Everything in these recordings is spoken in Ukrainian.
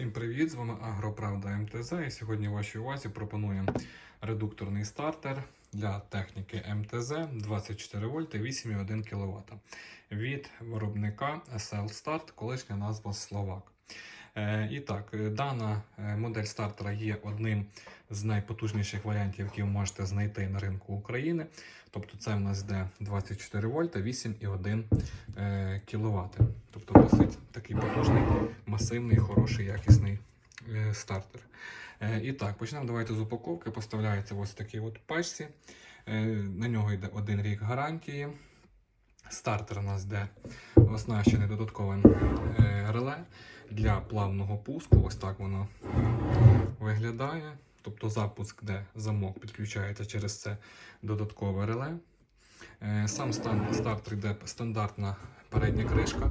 Всім привіт! З вами Агроправда МТЗ. І сьогодні в вашій увазі пропонуємо редукторний стартер для техніки МТЗ 24 вольти 8,1 кВт від виробника SL Start, колишня назва Словак. Е, І так, е, дана е, модель стартера є одним з найпотужніших варіантів, які ви можете знайти на ринку України. Тобто це в нас йде 24 вольта 8,1 е, кВт. Тобто досить такий потужний, масивний, хороший, якісний е, стартер. Е, І так, почнемо давайте з упаковки. Поставляється ось такий от пачці. Е, На нього йде один рік гарантії. Стартер у нас йде оснащений додатковим реле для плавного пуску. Ось так воно виглядає. Тобто запуск, де замок підключається через це додаткове реле. Сам стартер йде стандартна передня кришка,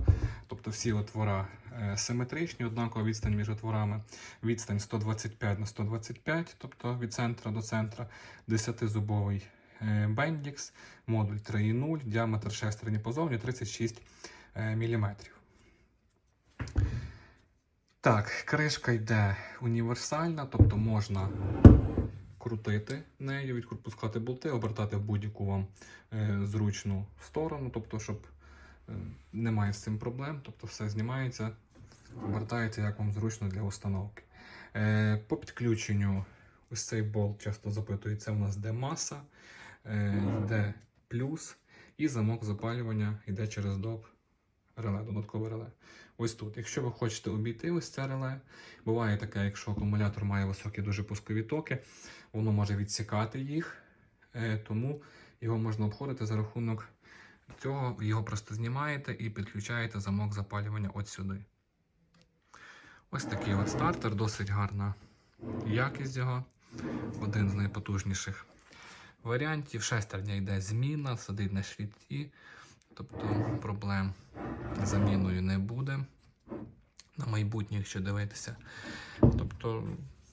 тобто всі отвора е, симетричні, однакова відстань між отворами. Відстань 125 на 125, тобто від центра до центра, 10-зубовий е, бендікс, модуль 3.0, діаметр шестерні позовні 36 мм. Так, кришка йде універсальна, тобто можна крутити нею, відпускати болти, обертати в будь-яку вам е, зручну сторону, тобто, щоб немає з цим проблем, тобто все знімається, обертається як вам зручно для установки. Е, по підключенню ось цей болт часто запитується, у нас де маса, е, йде плюс, і замок запалювання йде через доп реле, додаткове реле. Ось тут. Якщо ви хочете обійти ось це реле, буває таке, якщо акумулятор має високі дуже пускові токи, воно може відсікати їх, е, тому його можна обходити за рахунок цього. Його просто знімаєте і підключаєте замок запалювання от сюди. Ось такий от стартер, досить гарна якість його. Один з найпотужніших варіантів. Шестерня йде зміна, сидить на швіті, тобто проблем з заміною не буде. На майбутнє, якщо дивитися. Тобто,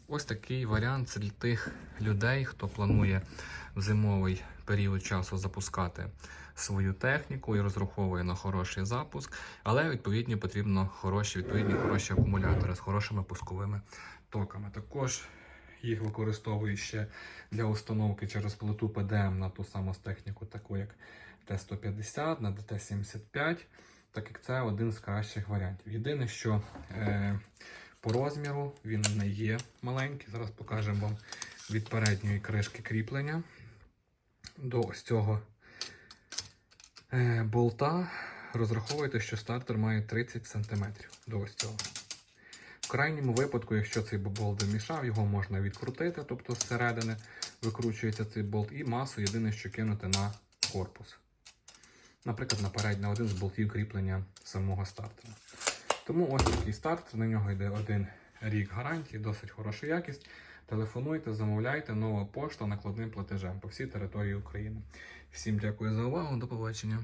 ось такий варіант для тих людей, хто планує в зимовий період часу запускати свою техніку і розраховує на хороший запуск, але відповідно потрібно хороші, відповідні хороші акумулятори з хорошими пусковими токами. Також їх використовують ще для установки через плиту ПДМ на ту саму техніку, таку як Т-150, на ДТ-75 так як це один з кращих варіантів. Єдине, що е, по розміру він не є маленький. Зараз покажемо вам від передньої кришки кріплення до ось цього е, болта. Розраховуйте, що стартер має 30 см до ось цього. В крайньому випадку, якщо цей болт домішав, його можна відкрутити, тобто зсередини викручується цей болт, і масу єдине, що кинути на корпус наприклад, на один з болтів кріплення самого стартера. Тому ось такий старт, на нього йде один рік гарантії, досить хороша якість. Телефонуйте, замовляйте, нова пошта накладним платежем по всій території України. Всім дякую за увагу, до побачення.